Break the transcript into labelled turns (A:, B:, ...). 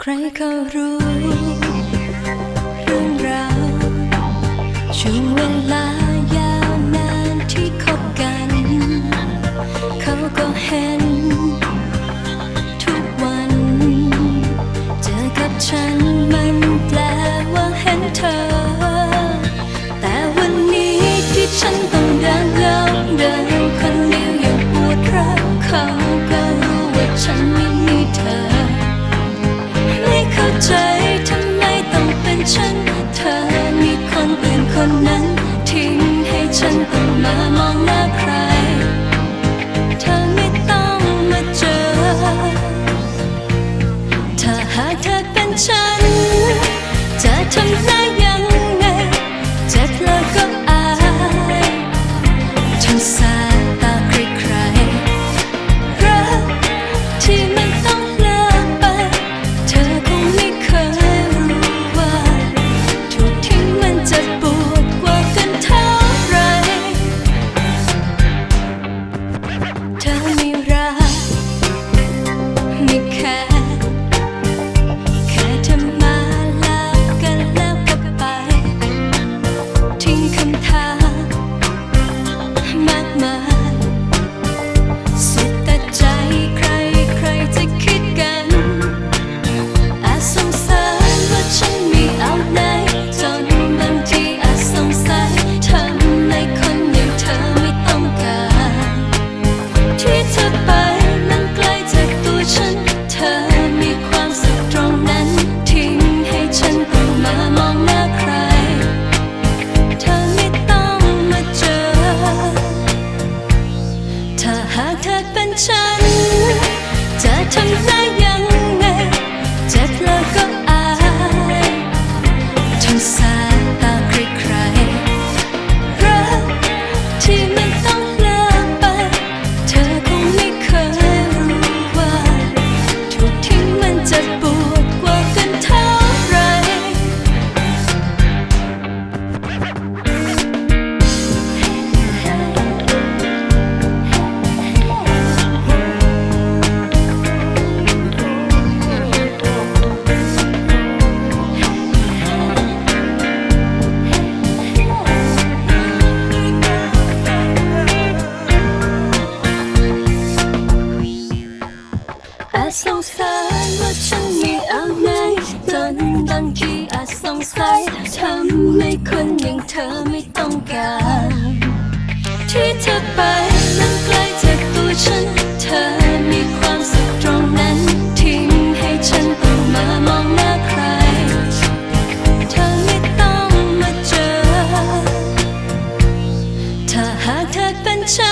A: ใครเขารู้เรื่องราวช่วงเวลายาวนานที่คบกัน เขาก็เห็น ทุกวัน เจอกับฉันมันแปลว่าเห็นเธอ চাই ฉัน จะทำให้ สงสารว่าฉันมีอะไรจนบางทีอาจสงสัยทำให้คนอย่างเธอไม่ต้องการ ที่เธอไปมันไกลจากตัวฉัน เธอมีความสุขตรงนั้น ทิ้งให้ฉันต้องมามองหน้าใคร เธอไม่ต้องมาเจอ ถ้าหากเธอเป็นฉัน